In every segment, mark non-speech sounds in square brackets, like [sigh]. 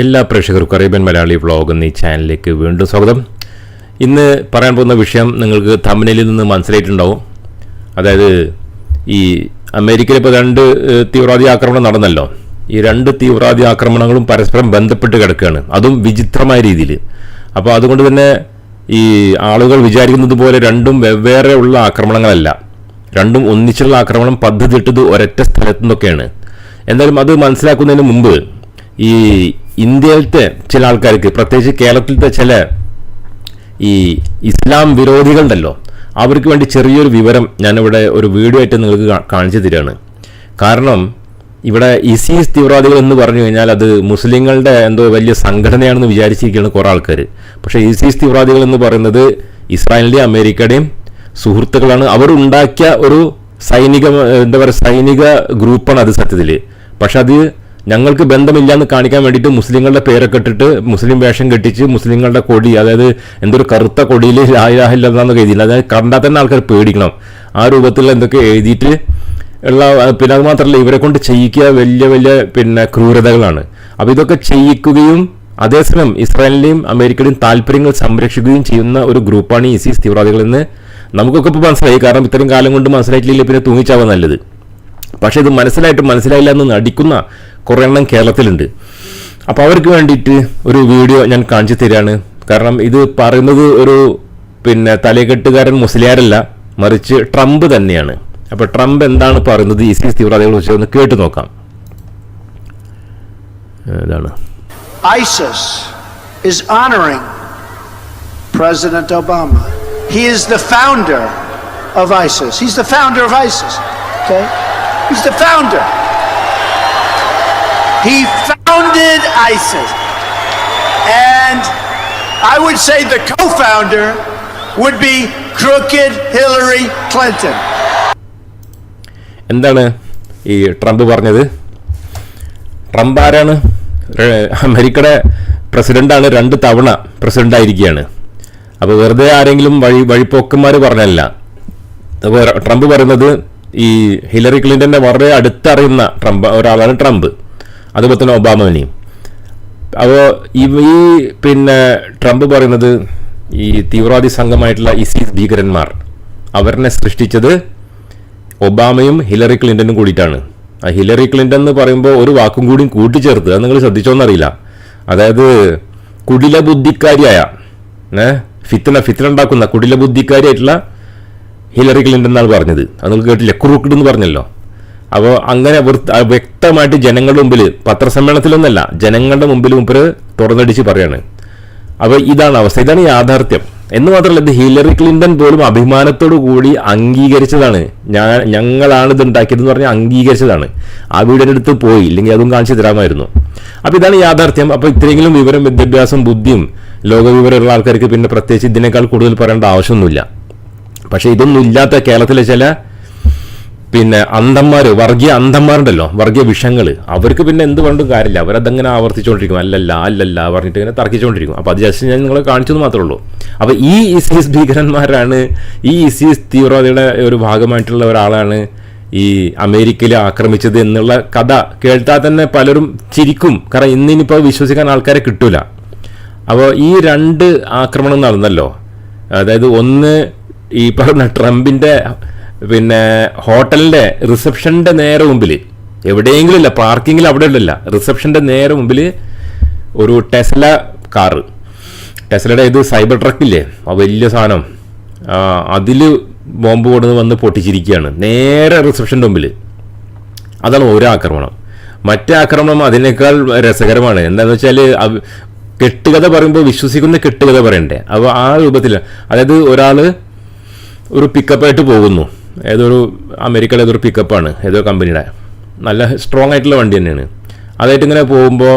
എല്ലാ പ്രേക്ഷകർക്കും Arabian Malayali vlog എന്നീ ചാനലിലേക്ക് വീണ്ടും സ്വാഗതം. ഇന്ന് പറയാൻ പോകുന്ന വിഷയം നിങ്ങൾക്ക് തമിഴിൽ നിന്ന് മനസ്സിലായിട്ടുണ്ടാവും. അതായത് ഈ അമേരിക്കയിൽ ഇപ്പോൾ രണ്ട് തീവ്രവാദി ആക്രമണം നടന്നല്ലോ. ഈ രണ്ട് തീവ്രവാദി ആക്രമണങ്ങളും പരസ്പരം ബന്ധപ്പെട്ട് കിടക്കുകയാണ്. അതും വിചിത്രമായ രീതിയിൽ. അപ്പോൾ അതുകൊണ്ട് തന്നെ ഈ ആളുകൾ വിചാരിക്കുന്നത് പോലെ രണ്ടും വെവ്വേറെ ഉള്ള ആക്രമണങ്ങളല്ല. രണ്ടും ഒന്നിച്ചുള്ള ആക്രമണം പദ്ധതി ഇട്ടത് ഒരൊറ്റ സ്ഥലത്തു നിന്നൊക്കെയാണ്. എന്തായാലും അത് മനസ്സിലാക്കുന്നതിന് മുമ്പ് ഈ ഇന്ത്യയിലത്തെ ചില ആൾക്കാർക്ക് പ്രത്യേകിച്ച് കേരളത്തിലത്തെ ചില ഈ ഇസ്ലാം വിരോധികളുണ്ടല്ലോ അവർക്ക് വേണ്ടി ചെറിയൊരു വിവരം ഞാനിവിടെ ഒരു വീഡിയോ ആയിട്ട് നിങ്ങൾക്ക് കാണിച്ചു തരികയാണ്. കാരണം ഇവിടെ ഇസീസ് തീവ്രവാദികൾ എന്ന് പറഞ്ഞു കഴിഞ്ഞാൽ അത് മുസ്ലിങ്ങളുടെ എന്തോ വലിയ സംഘടനയാണെന്ന് വിചാരിച്ചിരിക്കുകയാണ് കുറേ ആൾക്കാർ പക്ഷേ ഇസീസ് തീവ്രവാദികൾ എന്ന് പറയുന്നത് ഇസ്രായേലിന്റെയും അമേരിക്കയുടെയും സുഹൃത്തുക്കളാണ്. അവർ ഉണ്ടാക്കിയ ഒരു സൈനിക എന്താ പറയുക സൈനിക ഗ്രൂപ്പാണ് അത് സത്യത്തിൽ പക്ഷെ അത് ഞങ്ങൾക്ക് ബന്ധമില്ല എന്ന് കാണിക്കാൻ വേണ്ടിയിട്ട് മുസ്ലിങ്ങളുടെ പേരൊക്കെ ഇട്ടിട്ട് മുസ്ലിം വേഷം കെട്ടിച്ച് മുസ്ലിങ്ങളുടെ കൊടി അതായത് എന്തൊരു കറുത്ത കൊടിയിൽ ലാഹില്ലാന്നൊക്കെ എഴുതിയില്ല. അതായത് കണ്ടാൽ തന്നെ ആൾക്കാർ പേടിക്കണം. ആ രൂപത്തിൽ എന്തൊക്കെ എഴുതിയിട്ട് ഉള്ള പിന്നെ അത് മാത്രമല്ല ഇവരെ കൊണ്ട് ചെയ്യിക്കുക വലിയ വലിയ പിന്നെ ക്രൂരതകളാണ്. അപ്പോൾ ഇതൊക്കെ ചെയ്യിക്കുകയും അതേസമയം ഇസ്രായേലിന്റെയും അമേരിക്കയുടെയും താല്പര്യങ്ങൾ സംരക്ഷിക്കുകയും ചെയ്യുന്ന ഒരു ഗ്രൂപ്പാണ് ഈ ഇസീസ് തീവ്രവാദികളെന്ന് നമുക്കൊക്കെ ഇപ്പോൾ മനസ്സിലായി. കാരണം ഇത്രയും കാലം കൊണ്ട് മനസ്സിലായിട്ടില്ലെങ്കിൽ പിന്നെ തൂങ്ങിച്ചാവാൻ നല്ലത്. പക്ഷേ ഇത് മനസ്സിലായിട്ട് മനസ്സിലായില്ല എന്ന് നടിക്കുന്ന കുറേ എണ്ണം കേരളത്തിലുണ്ട് അപ്പോൾ അവർക്ക് വേണ്ടിയിട്ട് ഒരു വീഡിയോ ഞാൻ കാണിച്ചു തരികയാണ് കാരണം ഇത് പറയുന്നത് ഒരു പിന്നെ തലകെട്ടുകാരൻ മുസ്ലിയാരല്ല മറിച്ച് ട്രംപ് തന്നെയാണ് അപ്പോൾ ട്രംപ് എന്താണ് പറയുന്നത് ഇസിസ് തീവ്രവാദികളെ കുറിച്ച് ഒന്ന് കേട്ടു നോക്കാം ഇതാണ് ISIS is honoring President Obama. He is the founder of ISIS. He's the founder of ISIS. Okay? He's the founder. He founded ISIS. And I would say the co founder would be crooked Hillary Clinton. എന്താണ് ഈ Trump പറഞ്ഞത് Trump ആരാണ് അമേരിക്കയുടെ പ്രസിഡന്റാണ് രണ്ട് തവണ president ആയിരിക്കുകയാണ് അപ്പോൾ വെറുതെ ആരെങ്കിലും വഴി വഴിപ്പോക്കന്മാർ പറഞ്ഞല്ല അപ്പോൾ ട്രംപ് പറയുന്നത് ഈ ഹിലറി ക്ലിന്റന്റെ വളരെ അടുത്തറിയുന്ന ട്രംപ് ഒരാളാണ് ട്രംപ്. അതുപോലെ തന്നെ ഒബാമനെയും അപ്പോൾ ഈ പിന്നെ ട്രംപ് പറയുന്നത് ഈ തീവ്രവാദി സംഘമായിട്ടുള്ള ഇസീസ് ഭീകരന്മാർ അവരെ സൃഷ്ടിച്ചത് ഒബാമയും ഹിലറി ക്ലിന്റനും കൂടിയിട്ടാണ്. ആ ഹിലറി ക്ലിന്റൺ എന്ന് പറയുമ്പോൾ ഒരു വാക്കും കൂടി കൂട്ടിച്ചേർത്ത് അത് നിങ്ങൾ ശ്രദ്ധിച്ചോന്നറിയില്ല. അതായത് കുടില ബുദ്ധിക്കാരിയായ ഏ ഫിത്തന ഫിത്തന ഉണ്ടാക്കുന്ന കുടില ബുദ്ധിക്കാരിയായിട്ടുള്ള ഹിലറി ക്ലിന്റൺ എന്നാണ് പറഞ്ഞത്. അത് നിങ്ങൾ കേട്ടില്ല? ക്രൂക്കഡ് എന്ന് പറഞ്ഞല്ലോ. അപ്പോൾ അങ്ങനെ വ്യക്തമായിട്ട് ജനങ്ങളുടെ മുമ്പിൽ പത്രസമ്മേളനത്തിലൊന്നല്ല ജനങ്ങളുടെ മുമ്പിൽ മുമ്പ് തുറന്നടിച്ച് പറയാണ്. അപ്പോൾ ഇതാണ് അവസ്ഥ. ഇതാണ് യാഥാർത്ഥ്യം. എന്ന് മാത്രമല്ല ഇത് ഹിലറി ക്ലിന്റൺ പോലും അഭിമാനത്തോടു കൂടി അംഗീകരിച്ചതാണ്. ഞാൻ ഞങ്ങളാണ് ഇത് ഉണ്ടാക്കിയതെന്ന് പറഞ്ഞാൽ അംഗീകരിച്ചതാണ്. ആ വീടിന്റെ അടുത്ത് പോയി. ഇല്ലെങ്കിൽ അതും കാണിച്ചു തരാമായിരുന്നു. അപ്പോൾ ഇതാണ് യാഥാർത്ഥ്യം. അപ്പോൾ ഇത്രയെങ്കിലും വിവരം വിദ്യാഭ്യാസം ബുദ്ധിയും ലോകവിവരമുള്ള ആൾക്കാർക്ക് പിന്നെ പ്രത്യേകിച്ച് ഇതിനേക്കാൾ കൂടുതൽ പറയേണ്ട ആവശ്യമൊന്നുമില്ല. പക്ഷേ ഇതൊന്നും ഇല്ലാത്ത കേരളത്തിലെ ചില പിന്നെ അന്ധന്മാര് വർഗീയ അന്ധന്മാരുണ്ടല്ലോ വർഗീയ വിഷങ്ങൾ അവർക്ക് പിന്നെ എന്ത് കൊണ്ടും കാര്യമില്ല. അവരതങ്ങനെ ആവർത്തിച്ചുകൊണ്ടിരിക്കും അല്ലല്ല അല്ലല്ല പറഞ്ഞിട്ട് ഇങ്ങനെ തർക്കിച്ചുകൊണ്ടിരിക്കും അപ്പോൾ അത് ജസ്റ്റ് ഞാൻ നിങ്ങളെ കാണിച്ചെന്ന് മാത്രമേ ഉള്ളൂ. അപ്പോൾ ഈ ഇസീസ് ഭീകരന്മാരാണ് ഈ ഇസീസ് തീവ്രവാദിയുടെ ഒരു ഭാഗമായിട്ടുള്ള ഒരാളാണ് ഈ അമേരിക്കയിൽ ആക്രമിച്ചത് എന്നുള്ള കഥ കേട്ടാൽ തന്നെ പലരും ചിരിക്കും. കാരണം ഇന്നിനിപ്പോൾ വിശ്വസിക്കാൻ ആൾക്കാരെ കിട്ടൂല. അപ്പോൾ ഈ രണ്ട് ആക്രമണം നടന്നല്ലോ. അതായത് ഒന്ന് ഈ പറഞ്ഞ ട്രംപിന്റെ പിന്നെ ഹോട്ടലിന്റെ റിസപ്ഷന്റെ നേരെ മുമ്പിൽ എവിടെയെങ്കിലും ഇല്ല പാർക്കിങ്ങിൽ അവിടെ ഉള്ളില്ല റിസപ്ഷന്റെ നേരെ മുമ്പിൽ ഒരു ടെസ്ല കാറ് ടെസ്ലയുടെ ഇത് സൈബർ ട്രക്കില്ലേ ആ വലിയ സാധനം. അതിൽ ബോംബ് കൊടുന്ന് വന്ന് പൊട്ടിച്ചിരിക്കുകയാണ്. നേരെ റിസപ്ഷന്റെ മുമ്പിൽ അതാണ് ഒരു ആക്രമണം. മറ്റേ ആക്രമണം അതിനേക്കാൾ രസകരമാണ്. എന്താണെന്ന് വെച്ചാൽ കെട്ടുകഥ പറയുമ്പോൾ വിശ്വസിക്കുന്ന കെട്ടുകഥ പറയണ്ടേ? അപ്പോൾ ആ രൂപത്തിൽ അതായത് ഒരാൾ ഒരു പിക്കപ്പായിട്ട് പോകുന്നു. ഏതൊരു അമേരിക്കയിലെ ഏതൊരു പിക്കപ്പാണ് ഏതോ കമ്പനിയുടെ നല്ല സ്ട്രോങ് ആയിട്ടുള്ള വണ്ടി തന്നെയാണ്. അതായിട്ട് ഇങ്ങനെ പോകുമ്പോൾ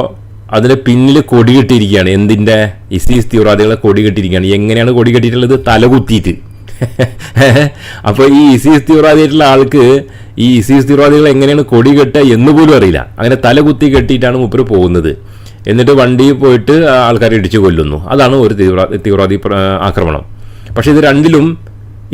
അതിന്റെ പിന്നിൽ കൊടി കെട്ടിയിരിക്കുകയാണ്. എന്തിന്റെ ഇസീസ് തീവ്രവാദികളെ കൊടി കെട്ടിയിരിക്കുകയാണ്. എങ്ങനെയാണ് കൊടി കെട്ടിയിട്ടുള്ളത്? തലകുത്തിയിട്ട് [laughs] അപ്പോൾ ഈ ഇസീസ് തീവ്രവാദിയായിട്ടുള്ള ആൾക്ക് ഈ ഇസീസ് തീവ്രവാദികൾ എങ്ങനെയാണ് കൊടി കെട്ടുക എന്ന് പോലും അറിയില്ല. അങ്ങനെ തല കുത്തി കെട്ടിയിട്ടാണ് മുപ്പര് പോകുന്നത്. എന്നിട്ട് വണ്ടിയിൽ പോയിട്ട് ആൾക്കാരെ ഇടിച്ചു കൊല്ലുന്നു. അതാണ് ഒരു തീവ്ര തീവ്രവാദി ആക്രമണം. പക്ഷേ ഇത് രണ്ടിലും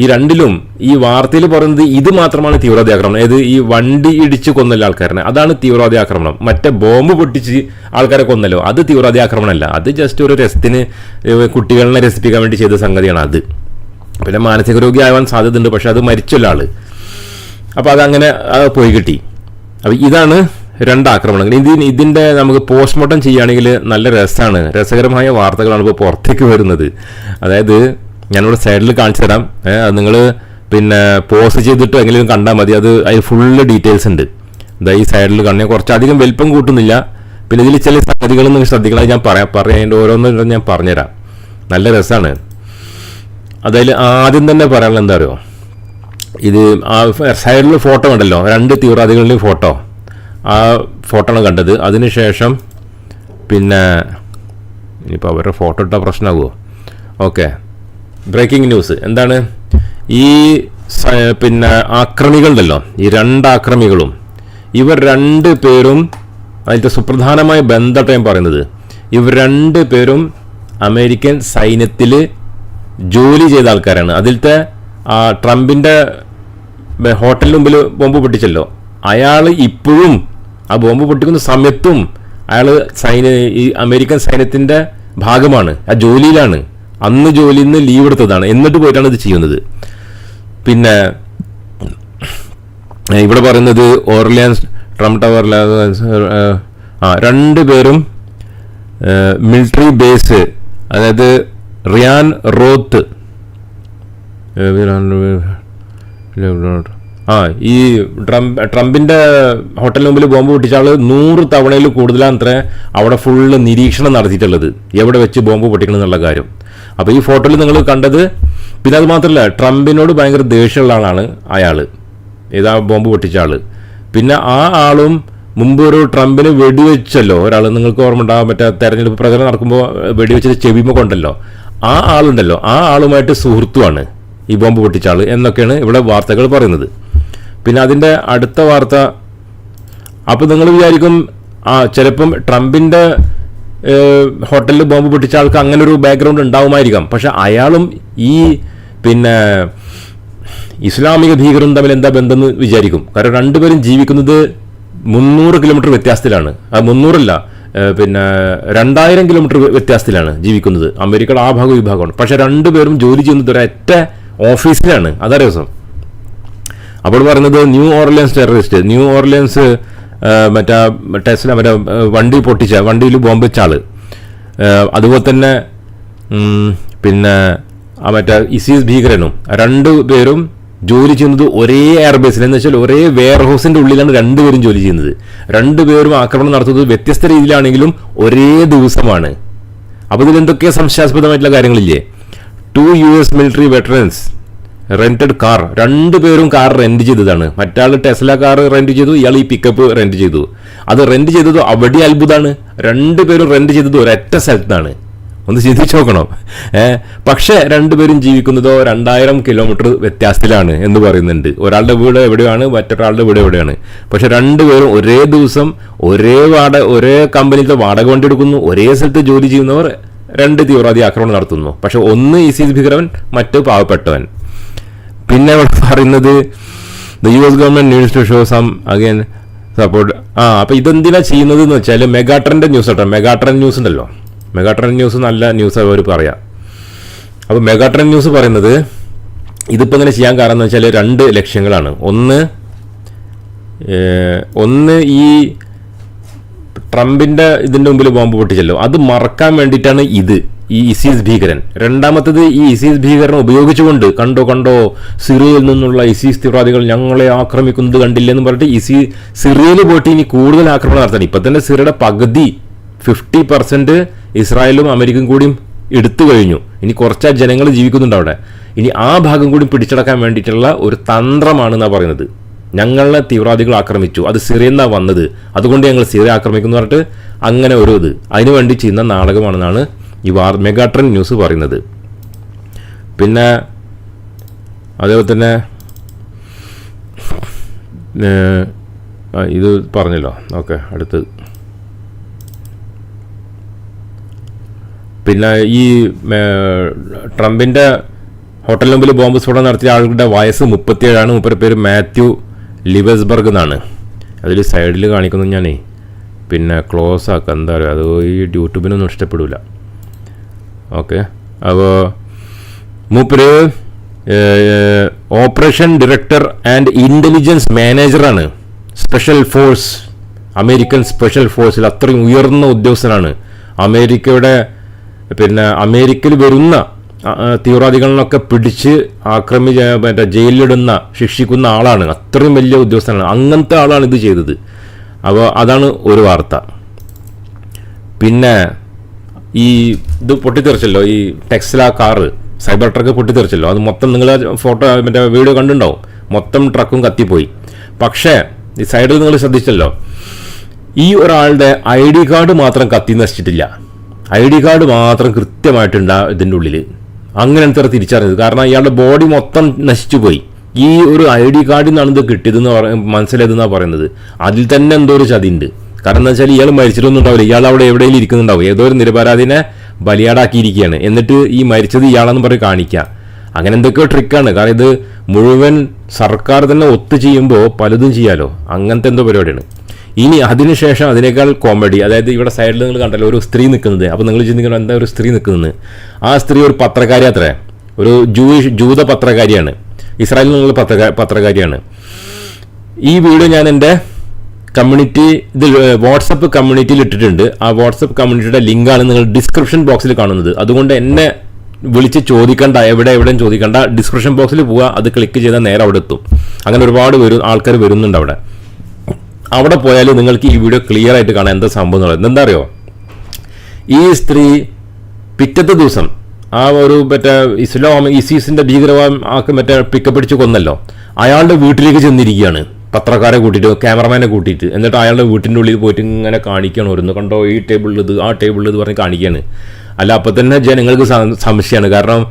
ഈ രണ്ടിലും ഈ വാർത്തയിൽ പറയുന്നത് ഇത് മാത്രമാണ് തീവ്രവാദി ആക്രമണം അതായത് ഈ വണ്ടി ഇടിച്ച് കൊന്നല്ല ആൾക്കാരനെ. അതാണ് തീവ്രവാദി ആക്രമണം മറ്റേ ബോംബ് പൊട്ടിച്ച് ആൾക്കാരെ കൊന്നല്ലോ. അത് തീവ്രവാദി ആക്രമണമല്ല അത് ജസ്റ്റ് ഒരു രസത്തിന് കുട്ടികളെ രസിപ്പിക്കാൻ വേണ്ടി ചെയ്ത സംഗതിയാണ് അത്. പിന്നെ മാനസിക രോഗി ആവാൻ സാധ്യതയുണ്ട് പക്ഷെ അത് മരിച്ചല്ലോ ആൾ അപ്പോൾ അതങ്ങനെ പോയി കിട്ടി. അപ്പോൾ ഇതാണ് രണ്ട് ആക്രമണങ്ങൾ. ഇതിന് ഇതിന്റെ നമുക്ക് പോസ്റ്റ്മോർട്ടം ചെയ്യുകയാണെങ്കിൽ നല്ല രസമാണ് രസകരമായ വാർത്തകളാണ് ഇപ്പോൾ പുറത്തേക്ക് വരുന്നത്. അതായത് ഞാനിവിടെ സൈഡിൽ കാണിച്ചു തരാം. അത് നിങ്ങൾ പിന്നെ പോസ്റ്റ് ചെയ്തിട്ട് എങ്ങനെയും കണ്ടാൽ മതി. അത് അതിൽ ഫുള്ള് ഡീറ്റെയിൽസ് ഉണ്ട്. ഇതാ ഈ സൈഡിൽ കാണുക കുറച്ചധികം വലിപ്പം കൂട്ടുന്നില്ല. പിന്നെ ഇതിൽ ചില സംഗതികൾ നിങ്ങൾ ശ്രദ്ധിക്കണം. ഞാൻ പറയാം പറയാം ഓരോന്നും ഞാൻ പറഞ്ഞുതരാം. നല്ല രസമാണ് അതിൽ ആദ്യം തന്നെ പറയാനുള്ള എന്താ അറിയോ? ഇത് ആ സൈഡിൽ ഫോട്ടോ ഉണ്ടല്ലോ രണ്ട് തീവ്രവാദികളുടെയും ഫോട്ടോ ആ ഫോട്ടോ ആണ് കണ്ടത്. അതിനുശേഷം പിന്നെ ഇനിയിപ്പോൾ അവരുടെ ഫോട്ടോ ഇട്ടാൽ പ്രശ്നമാകുമോ ഓക്കെ ബ്രേക്കിംഗ് ന്യൂസ്. എന്താണ്? ഈ പിന്നെ ആക്രമികളുണ്ടല്ലോ ഈ രണ്ട് ആക്രമികളും ഇവർ രണ്ട് പേരും അതിന്റെ സുപ്രധാനമായ ബന്ധപ്പെട്ട ഞാൻ പറയുന്നത്. ഇവർ രണ്ട് പേരും അമേരിക്കൻ സൈന്യത്തിൽ ജോലി ചെയ്ത ആൾക്കാരാണ്. അതിലത്തെ ആ ട്രംപിന്റെ ഹോട്ടലിന് മുമ്പിൽ ബോംബ് പൊട്ടിച്ചല്ലോ. അയാൾ ഇപ്പോഴും ആ ബോംബ് പൊട്ടിക്കുന്ന സമയത്തും അയാൾ സൈന്യ ഈ അമേരിക്കൻ സൈന്യത്തിന്റെ ഭാഗമാണ് ആ ജോലിയിലാണ്. അന്ന് ജോലിയിൽ നിന്ന് ലീവ് എടുത്തതാണ്. എന്നിട്ട് പോയിട്ടാണ് ഇത് ചെയ്യുന്നത്. പിന്നെ ഇവിടെ പറയുന്നത് ഓർലിയൻസ് ട്രംപ് ടവറിൽ ആ രണ്ട് പേരും മിലിറ്ററി ബേസ് അതായത് റിയാൻ റോത്ത് ആ ഈ ട്രംപ് ട്രംപിന്റെ ഹോട്ടലിന് മുമ്പിൽ ബോംബ് പൊട്ടിച്ച ആൾ നൂറ് തവണയിൽ കൂടുതലാണ് അത്ര അവിടെ ഫുള്ള് നിരീക്ഷണം നടത്തിയിട്ടുള്ളത്. എവിടെ വെച്ച് ബോംബ് പൊട്ടിക്കണം എന്നുള്ള കാര്യം. അപ്പോൾ ഈ ഫോട്ടോയിൽ നിങ്ങൾ കണ്ടത് പിന്നെ അത് മാത്രമല്ല ട്രംപിനോട് ഭയങ്കര ദേഷ്യമുള്ള ആളാണ് അയാൾ ഏതാ ബോംബ് പൊട്ടിച്ച ആൾ. പിന്നെ ആ ആളും മുമ്പ് ഒരു ട്രംപിന് വെടിവെച്ചല്ലോ. ഒരാൾ നിങ്ങൾക്ക് ഓർമ്മ ഉണ്ടാകാൻ മറ്റേ തെരഞ്ഞെടുപ്പ് പ്രചരണം നടക്കുമ്പോൾ വെടിവെച്ചത് ചെവിമ കൊണ്ടല്ലോ ആ ആളുണ്ടല്ലോ. ആ ആളുമായിട്ട് സുഹൃത്തുമാണ് ഈ ബോംബ് പൊട്ടിച്ച ആൾ എന്നൊക്കെയാണ് ഇവിടെ വാർത്തകൾ പറയുന്നത്. പിന്നെ അതിന്റെ അടുത്ത വാർത്ത അപ്പോൾ നിങ്ങൾ വിചാരിക്കും ആ ചിലപ്പം ട്രംപിന്റെ ഹോട്ടലിൽ ബോംബ് പൊട്ടിച്ച ആൾക്ക് അങ്ങനെ ഒരു ബാക്ക്ഗ്രൗണ്ട് ഉണ്ടാവുമായിരിക്കാം. പക്ഷെ അയാളും ഈ പിന്നെ ഇസ്ലാമിക ഭീകരം തമ്മിൽ എന്താ ബന്ധം വിചാരിക്കും. കാരണം രണ്ടുപേരും ജീവിക്കുന്നത് മുന്നൂറ് കിലോമീറ്റർ വ്യത്യാസത്തിലാണ്. ആ മുന്നൂറല്ല പിന്നെ രണ്ടായിരം കിലോമീറ്റർ വ്യത്യാസത്തിലാണ് ജീവിക്കുന്നത്. അമേരിക്കയുടെ ആ ഭാഗം ഈ ഭാഗമാണ് പക്ഷെ രണ്ടുപേരും ജോലി ചെയ്യുന്നത് ഒരൊറ്റ ഓഫീസിലാണ്. അതാ രസം അപ്പോൾ പറയുന്നത് New Orleans terrorist. New Orleans മറ്റേ ടെസ്ല മറ്റേ വണ്ടി പൊട്ടിച്ച വണ്ടിയിൽ ബോംബ് വെച്ച അതുപോലെ തന്നെ പിന്നെ ആ മറ്റേ ഇസീസ് ഭീകരനും രണ്ട് പേരും ജോലി ചെയ്യുന്നത് ഒരേ എയർബേസിൽ എന്ന് വെച്ചാൽ ഒരേ വെയർ ഹൗസിന്റെ ഉള്ളിലാണ് രണ്ടുപേരും ജോലി ചെയ്യുന്നത്. രണ്ടുപേരും ആക്രമണം നടത്തുന്നത് വ്യത്യസ്ത രീതിയിലാണെങ്കിലും ഒരേ ദിവസമാണ്. അപ്പോൾ ഇതിൽ എന്തൊക്കെ സംശയാസ്പദമായിട്ടുള്ള കാര്യങ്ങളില്ലേ? Two U S military veterans rented car രണ്ടുപേരും കാർ റെന്റ് ചെയ്തതാണ്. മറ്റാൾ ടെസ്ല കാർ റെന്റ് ചെയ്തു ഇയാൾ ഈ പിക്കപ്പ് റെന്റ് ചെയ്തു. അത് റെന്റ് ചെയ്തത് അവിടെ അത്ഭുതമാണ് രണ്ടുപേരും റെന്റ് ചെയ്തത് ഒരൊറ്റ സ്ഥലത്താണ്. ഒന്ന് ചിന്തിച്ചു നോക്കണം. ഏഹ് പക്ഷേ രണ്ടുപേരും ജീവിക്കുന്നതോ രണ്ടായിരം കിലോമീറ്റർ വ്യത്യാസത്തിലാണ് എന്ന് പറയുന്നുണ്ട്. ഒരാളുടെ വീട് എവിടെയാണ് മറ്റൊരാളുടെ വീട് എവിടെയാണ്. പക്ഷെ രണ്ടുപേരും ഒരേ ദിവസം ഒരേ വാടക ഒരേ കമ്പനിയിലത്തെ വാടക വണ്ടി എടുക്കുന്നു ഒരേ സ്ഥലത്ത് ജോലി ചെയ്യുന്നവർ രണ്ട് തീവ്രവാദി ആക്രമണം നടത്തുന്നു. പക്ഷെ ഒന്ന് ഈസി ഭീകരവൻ മറ്റു പാവപ്പെട്ടവൻ. പിന്നെ ഇവിടെ പറയുന്നത് the U S government needs to show some again support ആ അപ്പോൾ ഇതെന്തിനാ ചെയ്യുന്നത് എന്ന് വെച്ചാൽ മെഗാട്രന്റെ ന്യൂസ് കേട്ടോ. മെഗാട്രൻ ന്യൂസ് ഉണ്ടല്ലോ. മെഗാട്രൻ ന്യൂസ് നല്ല ന്യൂസ് അവർ പറയാം. അപ്പോൾ മെഗാട്രൻ ന്യൂസ് പറയുന്നത് ഇതിപ്പോൾ ഇങ്ങനെ ചെയ്യാൻ കാരണം എന്ന് വെച്ചാൽ രണ്ട് ലക്ഷ്യങ്ങളാണ്. ഒന്ന് ഒന്ന് ഈ ട്രംപിന്റെ ഇതിന്റെ മുമ്പിൽ ബോംബ് പൊട്ടിച്ചല്ലോ. അത് മറക്കാൻ വേണ്ടിയിട്ടാണ് ഇത്. ഈ ഇസീസ് ഭീകരൻ. രണ്ടാമത്തത് ഈ ഇസീസ് ഭീകരനെ ഉപയോഗിച്ചുകൊണ്ട് കണ്ടോ കണ്ടോ സിറിയയിൽ നിന്നുള്ള ഇസീസ് തീവ്രവാദികൾ ഞങ്ങളെ ആക്രമിക്കുന്നത് കണ്ടില്ലെന്ന് പറഞ്ഞിട്ട് ഇസി സിറിയയിൽ പോയിട്ട് ഇനി കൂടുതൽ ആക്രമണം നടത്തണം. ഇപ്പം തന്നെ സിറിയയുടെ പകുതി ഫിഫ്റ്റി പെർസെന്റ് ഇസ്രായേലും അമേരിക്കയും കൂടിയും എടുത്തു കഴിഞ്ഞു. ഇനി കുറച്ച് ജനങ്ങൾ ജീവിക്കുന്നുണ്ട് അവിടെ. ഇനി ആ ഭാഗം കൂടി പിടിച്ചടക്കാൻ വേണ്ടിയിട്ടുള്ള ഒരു തന്ത്രമാണെന്നാണ് പറയുന്നത്. ഞങ്ങളെ തീവ്രവാദികൾ ആക്രമിച്ചു. അത് സിറിയ നിന്നാണ് വന്നത്. അതുകൊണ്ട് ഞങ്ങൾ സിറിയ ആക്രമിക്കുന്നു പറഞ്ഞിട്ട് അങ്ങനെ ഒരു ഇത്. അതിനുവേണ്ടി ചെയ്യുന്ന നാടകമാണെന്നാണ് ഈ വാർ മെഗാട്രൻ ന്യൂസ് പറയുന്നത്. പിന്നെ അതേപോലെ തന്നെ ഇത് പറഞ്ഞല്ലോ. ഓക്കെ അടുത്ത്. പിന്നെ ഈ ട്രംപിന്റെ ഹോട്ടലിന് മുമ്പിൽ ബോംബ് സ്ഫോടനം നടത്തിയ ആളുകളുടെ വയസ്സ് മുപ്പത്തിയേഴാണ്. മുപ്പത് പേര് മാത്യു ലിവസ്ബർഗ് എന്നാണ്. അതിൽ സൈഡിൽ കാണിക്കുന്നത് ഞാനേ. പിന്നെ ക്ലോസ് ആക്കുക എന്താ പറയുക അത് ഈ യൂട്യൂബിനൊന്നും ഇഷ്ടപ്പെടില്ല ഓക്കെ. അപ്പോൾ മൂപ്പര് ഓപ്പറേഷൻ ഡയറക്ടർ ആൻഡ് ഇന്റലിജൻസ് മാനേജറാണ്. സ്പെഷ്യൽ ഫോഴ്സ് അമേരിക്കൻ സ്പെഷ്യൽ ഫോഴ്സിൽ അത്രയും ഉയർന്ന ഉദ്യോഗസ്ഥനാണ്. അമേരിക്കയുടെ പിന്നെ അമേരിക്കയിൽ വരുന്ന തീവ്രവാദികളിലൊക്കെ പിടിച്ച് ആക്രമി മറ്റേ ജയിലിലിടുന്ന ശിക്ഷിക്കുന്ന ആളാണ്. അത്രയും വലിയ ഉദ്യോഗസ്ഥനാണ്. അങ്ങനത്തെ ആളാണ് ഇത് ചെയ്തത്. അപ്പോൾ അതാണ് ഒരു വാർത്ത. പിന്നെ ഈ ഇത് പൊട്ടിത്തെറിച്ചല്ലോ ഈ ടെക്സ്ല കാറ് സൈബർ ട്രക്ക് പൊട്ടിത്തെറിച്ചല്ലോ. അത് മൊത്തം നിങ്ങൾ ഫോട്ടോ മറ്റേ വീഡിയോ കണ്ടിട്ടുണ്ടാവും മൊത്തം ട്രക്കും കത്തിപ്പോയി. പക്ഷേ ഈ സൈഡിൽ നിങ്ങൾ ശ്രദ്ധിച്ചല്ലോ ഈ ഒരാളുടെ ഐ ഡി കാർഡ് മാത്രം കത്തി നശിച്ചിട്ടില്ല. ഐ ഡി കാർഡ് മാത്രം കൃത്യമായിട്ടുണ്ട് ഇതിന്റെ ഉള്ളിൽ അങ്ങനെ എത്ര തിരിച്ചറിഞ്ഞത്. കാരണം ഇയാളുടെ ബോഡി മൊത്തം നശിച്ചു പോയി. ഈ ഒരു ഐ ഡി കാർഡിൽ നിന്നാണ് ഇത് കിട്ടിയതെന്ന് പറ മനസ്സിലായതെന്നാണ് പറയുന്നത്. അതിൽ തന്നെ എന്തോ ഒരു ചതിയുണ്ട്. കാരണം എന്താ വെച്ചാൽ ഇയാൾ മരിച്ചിട്ടൊന്നും ഇയാൾ അവിടെ എവിടെയെങ്കിലും ഇരിക്കുന്നുണ്ടാവും. ഏതോ ഒരു നിരപരാധിനെ ബലിയാടാക്കിയിരിക്കുകയാണ്. എന്നിട്ട് ഈ മരിച്ചത് ഇയാളെന്ന് പറഞ്ഞ് കാണിക്കുക അങ്ങനെ എന്തൊക്കെയോ ട്രിക്കാണ് കാരണം ഇത് മുഴുവൻ സർക്കാർ തന്നെ ഒത്തു ചെയ്യുമ്പോൾ പലതും ചെയ്യാലോ. അങ്ങനത്തെ എന്തോ പരിപാടിയാണ്. ഇനി അതിനുശേഷം അതിനേക്കാൾ കോമഡി അതായത് ഇവിടെ സൈഡിൽ നിങ്ങൾ കണ്ടല്ലോ ഒരു സ്ത്രീ നിൽക്കുന്നത് അപ്പോൾ നിങ്ങൾ ചിന്തിക്കണം എന്താ ഒരു സ്ത്രീ നിൽക്കുന്നത് ആ സ്ത്രീ ഒരു പത്രക്കാരി അത്രേ ഒരു ജൂയിഷ് ജൂത പത്രകാരിയാണ് ഇസ്രായേലിൽ നിന്നുള്ള പത്രകാ പത്രകാരിയാണ് ഈ വീഡിയോ ഞാൻ എന്റെ കമ്മ്യൂണിറ്റി ഇതിൽ വാട്സപ്പ് കമ്മ്യൂണിറ്റിയിൽ ഇട്ടിട്ടുണ്ട്. ആ വാട്സപ്പ് കമ്മ്യൂണിറ്റിയുടെ ലിങ്കാണ് നിങ്ങൾ ഡിസ്ക്രിപ്ഷൻ ബോക്സിൽ കാണുന്നത്. അതുകൊണ്ട് എന്നെ വിളിച്ച് ചോദിക്കണ്ട എവിടെ എവിടെയും ചോദിക്കണ്ട ഡിസ്ക്രിപ്ഷൻ ബോക്സിൽ പോവുക അത് ക്ലിക്ക് ചെയ്താൽ നേരെ അവിടെ എത്തും. അങ്ങനെ ഒരുപാട് വരും ആൾക്കാർ വരുന്നുണ്ട് അവിടെ. അവിടെ പോയാൽ നിങ്ങൾക്ക് ഈ വീഡിയോ ക്ലിയർ ആയിട്ട് കാണാം എന്താ സംഭവം എന്നുള്ളത്. എന്താ അറിയോ? ഈ സ്ത്രീ പിറ്റത്തെ ദിവസം ആ ഒരു മറ്റേ ഇസ്ലാം ഇസീസിന്റെ ഭീകരവാദം ആക്കി മറ്റേ പിക്കപ്പിടിച്ച് കൊന്നല്ലോ. അയാളുടെ വീട്ടിലേക്ക് ചെന്നിരിക്കുകയാണ്. പത്രക്കാരെ കൂട്ടിയിട്ട് ക്യാമറമാനെ കൂട്ടിയിട്ട് എന്നിട്ട് അയാളുടെ വീട്ടിന്റെ ഉള്ളിൽ പോയിട്ട് ഇങ്ങനെ കാണിക്കുകയാണ് ഓരോന്ന്. കണ്ടോ ഈ ടേബിളിൽ ഇത് ആ ടേബിളിൽ ഇത് പറഞ്ഞ് കാണിക്കുകയാണ് അല്ല അപ്പം തന്നെ ജനങ്ങൾക്ക് സംശയമാണ്. കാരണം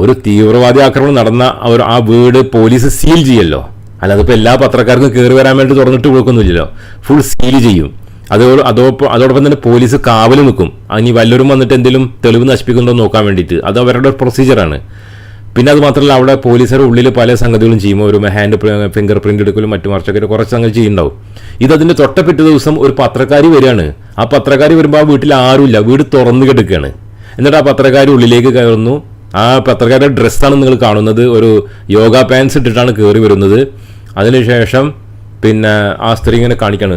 ഒരു തീവ്രവാദി ആക്രമണം നടന്ന അവർ ആ വീട് പോലീസ് സീൽ ചെയ്യല്ലോ. അല്ലാതെ ഇപ്പോൾ എല്ലാ പത്രക്കാർക്കും കയറി വരാൻ വേണ്ടി തുറന്നിട്ട് കൊടുക്കുന്നില്ലല്ലോ ഫുൾ സീൽ ചെയ്യും. അതോട് അതോടൊപ്പം അതോടൊപ്പം തന്നെ പോലീസ് കാവൽ നിൽക്കും. ഇനി വല്ലവരും വന്നിട്ട് എന്തെങ്കിലും തെളിവ് നശിപ്പിക്കുന്നുണ്ടോ നോക്കാൻ വേണ്ടിയിട്ട്. അത് അവരുടെ പ്രൊസീജിയറാണ് പിന്നെ അത് മാത്രമല്ല അവിടെ പോലീസുകാർ ഉള്ളിൽ പല സംഗതികളും ചെയ്യും. ഒരു ഹാൻഡ് ഫിംഗർ പ്രിന്റ് എടുക്കലും മറ്റു മറിച്ചൊക്കെ കുറച്ച് സംഗതി ചെയ്യുന്നുണ്ടാവും. ഇത് അതിന്റെ തൊട്ടപ്പിറ്റ ദിവസം ഒരു പത്രക്കാരി വരികയാണ്. ആ പത്രക്കാരി വരുമ്പോൾ ആ വീട്ടിൽ ആരുമില്ല. വീട് തുറന്നു കിടക്കുകയാണ്. എന്നിട്ട് ആ പത്രക്കാരി ഉള്ളിലേക്ക് കയറുന്നു. ആ പത്രക്കാരുടെ ഡ്രസ്സാണ് നിങ്ങൾ കാണുന്നത്. ഒരു യോഗ പാൻസ് ഇട്ടിട്ടാണ് കയറി വരുന്നത്. അതിനുശേഷം പിന്നെ ആ സ്ത്രീ ഇങ്ങനെ കാണിക്കാണ്.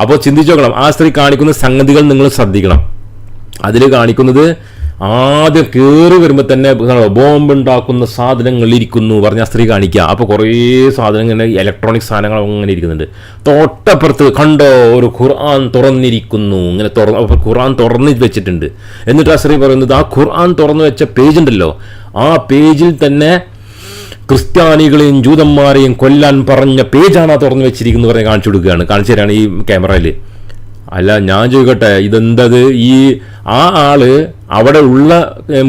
അപ്പോൾ ചിന്തിച്ചു നോക്കണം. ആ സ്ത്രീ കാണിക്കുന്ന സംഗതികൾ നിങ്ങൾ ശ്രദ്ധിക്കണം. അതിൽ കാണിക്കുന്നത് ആദ്യം കയറി വരുമ്പോൾ തന്നെ ബോംബ് ഉണ്ടാക്കുന്ന സാധനങ്ങൾ ഇരിക്കുന്നു പറഞ്ഞ സ്ത്രീ കാണിക്കുക. അപ്പോൾ കുറേ സാധനങ്ങൾ ഇലക്ട്രോണിക് സാധനങ്ങൾ അങ്ങനെ ഇരിക്കുന്നുണ്ട്. തൊട്ടപ്പുറത്ത് കണ്ടോ ഒരു ഖുർആൻ തുറന്നിരിക്കുന്നു. ഇങ്ങനെ തുറന്ന് അപ്പോൾ ഖുർആൻ തുറന്ന് വെച്ചിട്ടുണ്ട്. എന്നിട്ട് ആ സ്ത്രീ പറയുന്നത് ആ ഖുർആൻ തുറന്നു വെച്ച പേജ് ഉണ്ടല്ലോ. ആ പേജിൽ തന്നെ ക്രിസ്ത്യാനികളെയും ജൂതന്മാരെയും കൊല്ലാൻ പറഞ്ഞ പേജാണ് ആ തുറന്നു വെച്ചിരിക്കുന്നത് പറഞ്ഞ് കാണിച്ചു കൊടുക്കുകയാണ്. കാണിച്ചു തരാണ് ഈ ക്യാമറയിൽ അല്ല ഞാൻ ചോദിക്കട്ടെ ഇതെന്തത്? ഈ ആ ആൾ അവിടെ ഉള്ള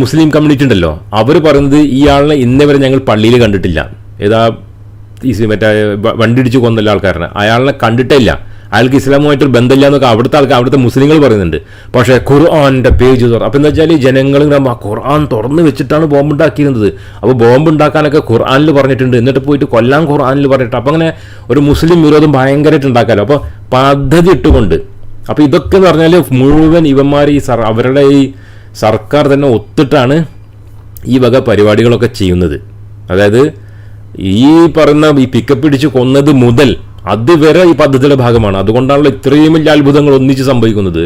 മുസ്ലിം കമ്മ്യൂണിറ്റി ഉണ്ടല്ലോ അവർ പറയുന്നത് ഈ ആളിനെ ഇന്നേ വരെ ഞങ്ങൾ പള്ളിയിൽ കണ്ടിട്ടില്ല. ഏതാ ഈ മറ്റേ വണ്ടി വണ്ടിയിടിച്ച് കൊന്നല്ല ആൾക്കാരനെ. അയാളിനെ കണ്ടിട്ടേ ഇല്ല. അയാൾക്ക് ഇസ്ലാമുമായിട്ടൊരു ബന്ധമില്ല എന്നൊക്കെ അവിടുത്തെ ആൾക്കാർ അവിടുത്തെ മുസ്ലിങ്ങൾ പറയുന്നുണ്ട്. പക്ഷേ ഖുർആാന്റെ പേജ് തുറ അപ്പം എന്താ വെച്ചാൽ ജനങ്ങൾ ആ ഖുർആൻ തുറന്ന് വെച്ചിട്ടാണ് ബോംബ് ഉണ്ടാക്കിയിരുന്നത് അപ്പോൾ ബോംബ് ഉണ്ടാക്കാനൊക്കെ ഖുർആനിൽ പറഞ്ഞിട്ടുണ്ട്. എന്നിട്ട് പോയിട്ട് കൊല്ലാൻ ഖുർആാനിൽ പറഞ്ഞിട്ട്. അപ്പം അങ്ങനെ ഒരു മുസ്ലിം വിരോധം ഭയങ്കരമായിട്ട് ഉണ്ടാക്കാമല്ലോ അപ്പോൾ പദ്ധതി ഇട്ടുകൊണ്ട് അപ്പോൾ ഇതൊക്കെ എന്ന് പറഞ്ഞാൽ മുഴുവൻ ഇവന്മാർ ഈ സർ അവരുടെ ഈ സർക്കാർ തന്നെ ഒത്തിട്ടാണ് ഈ വക പരിപാടികളൊക്കെ ചെയ്യുന്നത്. അതായത് ഈ പറയുന്ന ഈ പിക്കപ്പ് പിടിച്ച് കൊന്നത് മുതൽ അതുവരെ ഈ പദ്ധതിയുടെ ഭാഗമാണ്. അതുകൊണ്ടാണല്ലോ ഇത്രയും വലിയ അത്ഭുതങ്ങൾ ഒന്നിച്ച് സംഭവിക്കുന്നത്.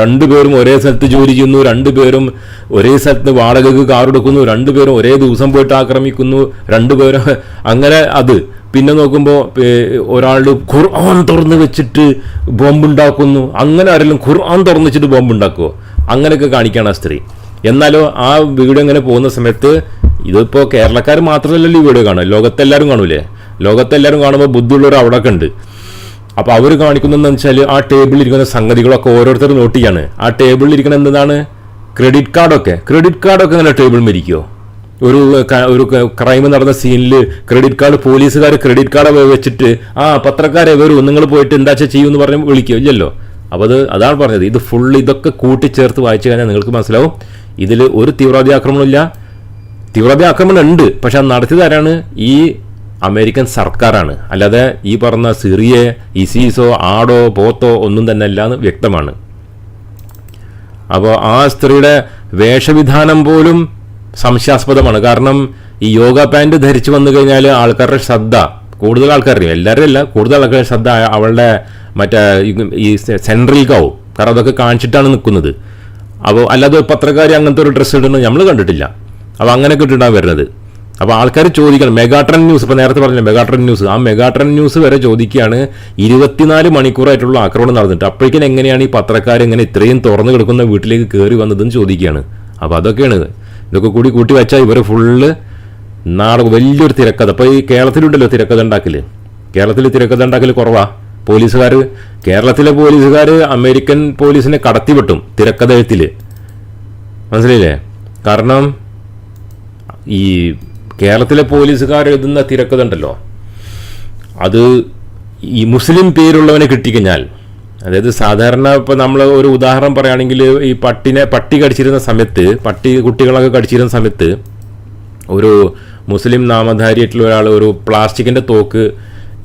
രണ്ടുപേരും ഒരേ സ്ഥലത്ത് ജോലി ചെയ്യുന്നു രണ്ടുപേരും ഒരേ സ്ഥലത്ത് വാടകയ്ക്ക് കാർ എടുക്കുന്നു രണ്ടുപേരും ഒരേ ദിവസം പോയിട്ട് ആക്രമിക്കുന്നു രണ്ടുപേരും [laughs] അങ്ങനെ അത് പിന്നെ നോക്കുമ്പോൾ ഒരാൾ ഖുർആൻ തുറന്ന് വെച്ചിട്ട് ബോംബുണ്ടാക്കുന്നു. അങ്ങനെ ആരെങ്കിലും ഖുർആൻ തുറന്ന് വെച്ചിട്ട് ബോംബുണ്ടാക്കുമോ അങ്ങനെയൊക്കെ കാണിക്കുകയാണ് ആ സ്ത്രീ. എന്നാലോ ആ വീഡിയോ ഇങ്ങനെ പോകുന്ന സമയത്ത് ഇതിപ്പോൾ കേരളക്കാർ മാത്രമല്ലല്ലോ ഈ വീഡിയോ കാണുക. ലോകത്തെല്ലാവരും കാണൂലേ? ലോകത്തെല്ലാവരും കാണുമ്പോൾ ബുദ്ധിയുള്ളവർ അവിടെയൊക്കെ ഉണ്ട്. അപ്പോൾ അവർ കാണിക്കുന്നതെന്ന് വെച്ചാൽ ആ ടേബിളിൽ ഇരിക്കുന്ന സംഗതികളൊക്കെ ഓരോരുത്തർ നോട്ട് ചെയ്യാണ്. ആ ടേബിളിൽ ഇരിക്കുന്ന എന്താണ്? ക്രെഡിറ്റ് കാർഡൊക്കെ. ക്രെഡിറ്റ് കാർഡൊക്കെ ഇങ്ങനെ ടേബിൾ മരിക്കുമോ ഒരു ഒരു ക്രൈം നടന്ന സീനിൽ ക്രെഡിറ്റ് കാർഡ് പോലീസുകാർ ക്രെഡിറ്റ് കാർഡ് വെച്ചിട്ട് ആ പത്രക്കാരെ വരൂ നിങ്ങൾ പോയിട്ട് എന്താ ചെയ്യുമെന്ന് പറഞ്ഞ് വിളിക്കുമോ ഇല്ലല്ലോ. അപ്പോൾ അത് അതാണ് പറഞ്ഞത്. ഇത് ഫുൾ ഇതൊക്കെ കൂട്ടിച്ചേർത്ത് വായിച്ചു കഴിഞ്ഞാൽ നിങ്ങൾക്ക് മനസ്സിലാവും. ഇതിൽ ഒരു തീവ്രവാദി ആക്രമണമില്ല തീവ്രവാദി ആക്രമണം ഉണ്ട് പക്ഷെ അത് നടത്തിയത് ആരാണ്? ഈ അമേരിക്കൻ സർക്കാരാണ്. അല്ലാതെ ഈ പറഞ്ഞ സിറിയെ ഇസീസോ ആടോ പോത്തോ ഒന്നും തന്നെ അല്ല എന്ന് വ്യക്തമാണ്. അപ്പോൾ ആ സ്ത്രീയുടെ വേഷവിധാനം പോലും സംശയാസ്പദമാണ്. കാരണം ഈ യോഗ പാന്റ് ധരിച്ചു വന്നു കഴിഞ്ഞാൽ ആൾക്കാരുടെ ശ്രദ്ധ കൂടുതൽ ആൾക്കാരുടെയും എല്ലാവരും അല്ല കൂടുതൽ ആൾക്കാരുടെ ശ്രദ്ധ അവളുടെ മറ്റേ ഈ- സെൻട്രൽ സെൻട്രലിലേക്കാവും കാരണം അതൊക്കെ കാണിച്ചിട്ടാണ് നിൽക്കുന്നത് അപ്പോൾ അല്ലാതെ ഒരു പത്രക്കാരി അങ്ങനത്തെ ഒരു ഡ്രസ്സ് ഇടുന്നത് നമ്മൾ കണ്ടിട്ടില്ല. അപ്പോൾ അങ്ങനെയൊക്കെ ഇട്ടിട്ടാണ് വരുന്നത്. അപ്പോൾ ആൾക്കാർ ചോദിക്കണം മെഗാട്രൻ ന്യൂസ് ഇപ്പോൾ നേരത്തെ പറഞ്ഞില്ല മെഗാട്രൻ ന്യൂസ് ആ മെഗാട്രൻ ന്യൂസ് വരെ ചോദിക്കുകയാണ് ഇരുപത്തിനാല് മണിക്കൂറായിട്ടുള്ള ആക്രമണം നടന്നിട്ട്. അപ്പോഴേക്കും എങ്ങനെയാണ് ഈ പത്രക്കാർ ഇങ്ങനെ ഇത്രയും തുറന്നു കിടക്കുന്ന വീട്ടിലേക്ക് കയറി വന്നതെന്ന് ചോദിക്കുകയാണ്. അപ്പോൾ അതൊക്കെയാണ് ഇതൊക്കെ കൂടി കൂട്ടി വെച്ചാൽ ഇവർ ഫുള്ള് നാടക വലിയൊരു തിരക്കഥ. അപ്പോൾ ഈ കേരളത്തിലുണ്ടല്ലോ തിരക്കഥ ഉണ്ടാക്കൽ കേരളത്തിൽ തിരക്കഥ ഉണ്ടാക്കൽ കുറവാ. പോലീസുകാർ കേരളത്തിലെ പോലീസുകാർ അമേരിക്കൻ പോലീസിനെ കടത്തിവിട്ടും തിരക്കഥ എഴുത്തിൽ മനസ്സിലായില്ലേ? കാരണം ഈ കേരളത്തിലെ പോലീസുകാർ എഴുതുന്ന തിരക്കഥ ഉണ്ടല്ലോ. അത് ഈ മുസ്ലിം പേരുള്ളവനെ കിട്ടിക്കഴിഞ്ഞാൽ അതായത് സാധാരണ ഇപ്പോൾ നമ്മൾ ഒരു ഉദാഹരണം പറയുകയാണെങ്കിൽ ഈ പട്ടിനെ പട്ടി കടിച്ചിരുന്ന സമയത്ത് പട്ടി കുട്ടികളൊക്കെ കടിച്ചിരുന്ന സമയത്ത് ഒരു മുസ്ലിം നാമധാരിയായിട്ടുള്ള ഒരാൾ ഒരു പ്ലാസ്റ്റിക്കിന്റെ തോക്ക്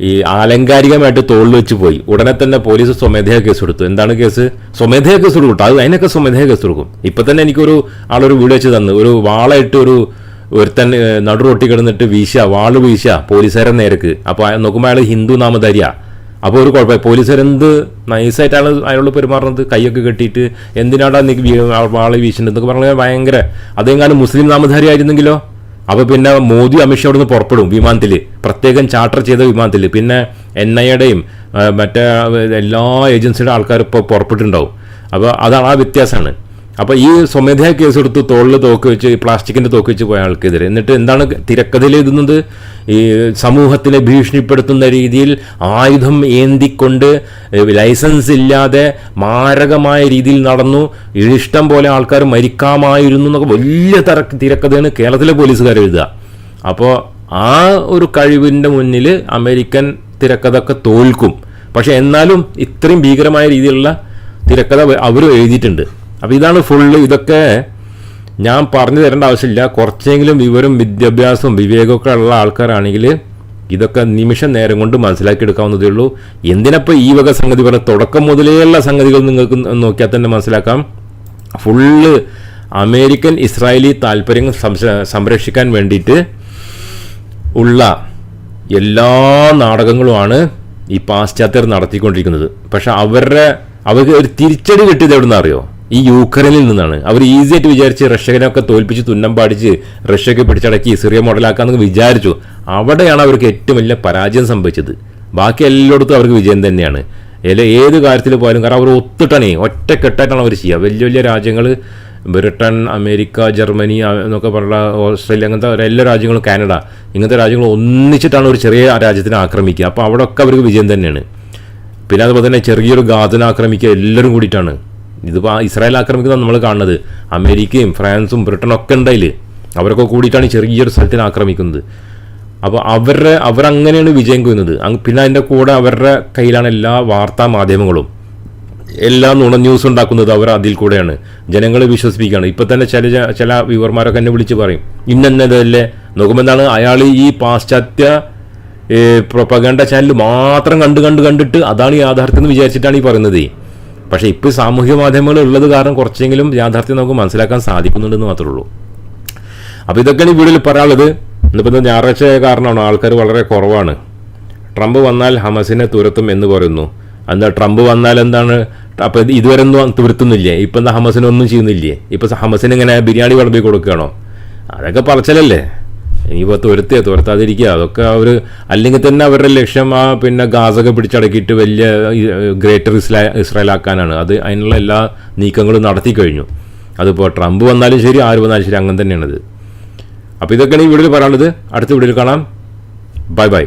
ഈ ആലങ്കാരികമായിട്ട് തോളിൽ വെച്ച് പോയി. ഉടനെ തന്നെ പോലീസ് സ്വമേധയാ കേസ് കൊടുത്തു. എന്താണ് കേസ്? സ്വമേധയാ കേസ് കൊടുക്കും. അത് അതിനൊക്കെ സ്വമേധയാ കേസ് കൊടുക്കും. ഇപ്പം തന്നെ എനിക്കൊരു ആളൊരു വീട് വെച്ച് തന്നു. ഒരു വാളയിട്ട് ഒരു ഒരുത്തൻ നടുറൊട്ടി കിടന്നിട്ട് വീശ വാൾ വീശ പോലീസുകാരെ നേരക്ക്. അപ്പോൾ നോക്കുമ്പോൾ അയാൾ ഹിന്ദു നാമധാരിയാ. അപ്പോൾ ഒരു കുഴപ്പമില്ല. പോലീസുകാരെന്ത് നൈസായിട്ടാണ് അയാളോട് പെരുമാറുന്നത്? കൈയൊക്കെ കെട്ടിയിട്ട് എന്തിനാടാ നീ വാൾ വീശുന്നത് എന്നൊക്കെ പറഞ്ഞാൽ ഭയങ്കര. അതെങ്ങാനും മുസ്ലിം നാമധാരി ആയിരുന്നെങ്കിലോ? അപ്പോൾ പിന്നെ മോദി അമിത്ഷാ അവിടെ നിന്ന് പുറപ്പെടും വിമാനത്തിൽ പ്രത്യേകം ചാർട്ടർ ചെയ്ത വിമാനത്തിൽ പിന്നെ എൻ ഐ എയുടെയും മറ്റേ എല്ലാ ഏജൻസിയുടെ ആൾക്കാർ ഇപ്പോൾ പുറപ്പെട്ടിട്ടുണ്ടാവും. അപ്പോൾ അതാണ് ആ വ്യത്യാസമാണ്. അപ്പോൾ ഈ സ്വമേധയാ കേസ് എടുത്ത് തോളിൽ തോക്ക് വെച്ച് ഈ പ്ലാസ്റ്റിക്കിന്റെ തോക്ക് വെച്ച് പോയ ആൾക്കെതിരെ. എന്നിട്ട് എന്താണ് തിരക്കഥയിൽ എഴുതുന്നത് ഈ സമൂഹത്തിനെ ഭീഷണിപ്പെടുത്തുന്ന രീതിയിൽ ആയുധം ഏന്തിക്കൊണ്ട് ലൈസൻസ് ഇല്ലാതെ മാരകമായ രീതിയിൽ നടന്നു. ഇഷ്ടം പോലെ ആൾക്കാർ മരിക്കാമായിരുന്നു എന്നൊക്കെ വലിയ തര തിരക്കഥയാണ് കേരളത്തിലെ പോലീസുകാർ എഴുതുക അപ്പോൾ ആ ഒരു കഴിവിന്റെ മുന്നിൽ അമേരിക്കൻ തിരക്കഥയൊക്കെ തോൽക്കും. പക്ഷെ എന്നാലും ഇത്രയും ഭീകരമായ രീതിയിലുള്ള തിരക്കഥ അവർ എഴുതിയിട്ടുണ്ട്. അപ്പോൾ ഇതാണ് ഫുള്ള് ഇതൊക്കെ ഞാൻ പറഞ്ഞു തരേണ്ട ആവശ്യമില്ല. കുറച്ചെങ്കിലും വിവരം വിദ്യാഭ്യാസവും വിവേകമൊക്കെ ഉള്ള ആൾക്കാരാണെങ്കിൽ ഇതൊക്കെ നിമിഷം നേരം കൊണ്ട് മനസ്സിലാക്കിയെടുക്കാവുന്നതേ ഉള്ളൂ. എന്തിനപ്പോൾ ഈ വക സംഗതി പറഞ്ഞ തുടക്കം മുതലേയുള്ള സംഗതികൾ നിങ്ങൾക്ക് നോക്കിയാൽ തന്നെ മനസ്സിലാക്കാം. ഫുള്ള് അമേരിക്കൻ ഇസ്രായേലി താല്പര്യങ്ങൾ സംരക്ഷിക്കാൻ വേണ്ടിയിട്ട് ഉള്ള എല്ലാ നാടകങ്ങളുമാണ് ഈ പാശ്ചാത്യർ നടത്തിക്കൊണ്ടിരിക്കുന്നത്. പക്ഷെ അവരുടെ അവർക്ക് ഒരു തിരിച്ചടി കിട്ടിയത് എവിടെ അറിയോ ഈ യൂക്രൈനിൽ നിന്നാണ്. അവർ ഈസി ആയിട്ട് വിചാരിച്ച് റഷ്യനൊക്കെ തോൽപ്പിച്ച് തുന്നം പാടിച്ച് റഷ്യക്ക് പിടിച്ചടക്കി സിറിയ മോഡലാക്കാമെന്ന് വിചാരിച്ചു. അവിടെയാണ് അവർക്ക് ഏറ്റവും വലിയ പരാജയം സംഭവിച്ചത്. ബാക്കി എല്ലായിടത്തും അവർക്ക് വിജയം തന്നെയാണ്. അല്ല ഏത് കാര്യത്തിൽ പോയാലും കാരണം അവർ ഒത്തിട്ടണേ ഒറ്റക്കെട്ടായിട്ടാണ് അവർ ചെയ്യുക. വലിയ വലിയ രാജ്യങ്ങൾ ബ്രിട്ടൻ അമേരിക്ക ജർമ്മനി എന്നൊക്കെ പറഞ്ഞ ഓസ്ട്രേലിയ അങ്ങനത്തെ എല്ലാ രാജ്യങ്ങളും കാനഡ ഇങ്ങനത്തെ രാജ്യങ്ങൾ ഒന്നിച്ചിട്ടാണ് ഒരു ചെറിയ രാജ്യത്തിനെ ആക്രമിക്കുക. അപ്പോൾ അവിടെ ഒക്കെ അവർക്ക് വിജയം തന്നെയാണ്. പിന്നെ അതുപോലെ തന്നെ ചെറിയൊരു ഗാദനാക്രമിക്കുക എല്ലാവരും കൂടിയിട്ടാണ്. ഇതിപ്പോൾ ഇസ്രായേൽ ആക്രമിക്കുന്നത് നമ്മൾ കാണുന്നത്. അമേരിക്കയും ഫ്രാൻസും ബ്രിട്ടനും ഒക്കെ ഉണ്ടായിൽ അവരൊക്കെ കൂടിയിട്ടാണ് ചെറിയൊരു സ്ഥലത്തിന് ആക്രമിക്കുന്നത്. അപ്പോൾ അവരുടെ അവരങ്ങനെയാണ് വിജയം കൊയ്യുന്നത്. പിന്നെ അതിന്റെ കൂടെ അവരുടെ കയ്യിലാണ് എല്ലാ വാർത്താ മാധ്യമങ്ങളും. എല്ലാ നുണ ന്യൂസ് ഉണ്ടാക്കുന്നത് അവർ അതിൽ കൂടെയാണ്. ജനങ്ങളെ വിശ്വസിപ്പിക്കുകയാണ്. ഇപ്പം തന്നെ ചില ചില വ്യൂവർമാരൊക്കെ എന്നെ വിളിച്ച് പറയും. ഇന്നതല്ലേ നോക്കുമ്പോൾ അയാൾ ഈ പാശ്ചാത്യ പ്രൊപ്പഗണ്ട ചാനൽ മാത്രം കണ്ട് കണ്ട് കണ്ടിട്ട് അതാണ് യാഥാർത്ഥ്യം എന്ന് വിചാരിച്ചിട്ടാണ് ഈ പറയുന്നത്. പക്ഷേ ഇപ്പോൾ സാമൂഹ്യ മാധ്യമങ്ങൾ ഉള്ളത് കാരണം കുറച്ചെങ്കിലും യാഥാർത്ഥ്യം നമുക്ക് മനസ്സിലാക്കാൻ സാധിക്കുന്നുണ്ടെന്ന് മാത്രമേ ഉള്ളൂ. അപ്പോൾ ഇതൊക്കെയാണ് ഈ വീഡിയോയിൽ പറയാനുള്ളത് ഇന്നിപ്പോൾ ഞായറാഴ്ച കാരണമാണ് ആൾക്കാർ വളരെ കുറവാണ്. ട്രംപ് വന്നാൽ ഹമസിനെ തുരത്തും എന്ന് പറയുന്നു. എന്താ ട്രംപ് വന്നാൽ എന്താണ്? അപ്പോൾ ഇതുവരെ ഒന്നും തുരത്തുന്നില്ലേ? ഇപ്പം എന്താ ഹമസിനൊന്നും ചെയ്യുന്നില്ലേ? ഇപ്പം ഹമസിന് ഇങ്ങനെ ബിരിയാണി വിളമ്പി കൊടുക്കുകയാണോ? അതൊക്കെ പറച്ചലല്ലേ? ഇനിയിപ്പോൾ തുരത്തുക തുരത്താതിരിക്കുക. അതൊക്കെ അവർ അല്ലെങ്കിൽ തന്നെ അവരുടെ ലക്ഷ്യം ആ പിന്നെ ഗാസൊക്കെ പിടിച്ചടക്കിയിട്ട് വലിയ ഗ്രേറ്റർ ഇസ്രാ ഇസ്രായേലാക്കാനാണ്. അത് അതിനുള്ള എല്ലാ നീക്കങ്ങളും നടത്തി കഴിഞ്ഞു. അതിപ്പോൾ ട്രംപ് വന്നാലും ശരി ആര് വന്നാലും ശരി അങ്ങനെ തന്നെയാണത്. അപ്പോൾ ഇതൊക്കെയാണ് ഈ വീഡിയോയിൽ പറയാനുള്ളത്. അടുത്ത വീഡിയോയിൽ കാണാം. Bye bye.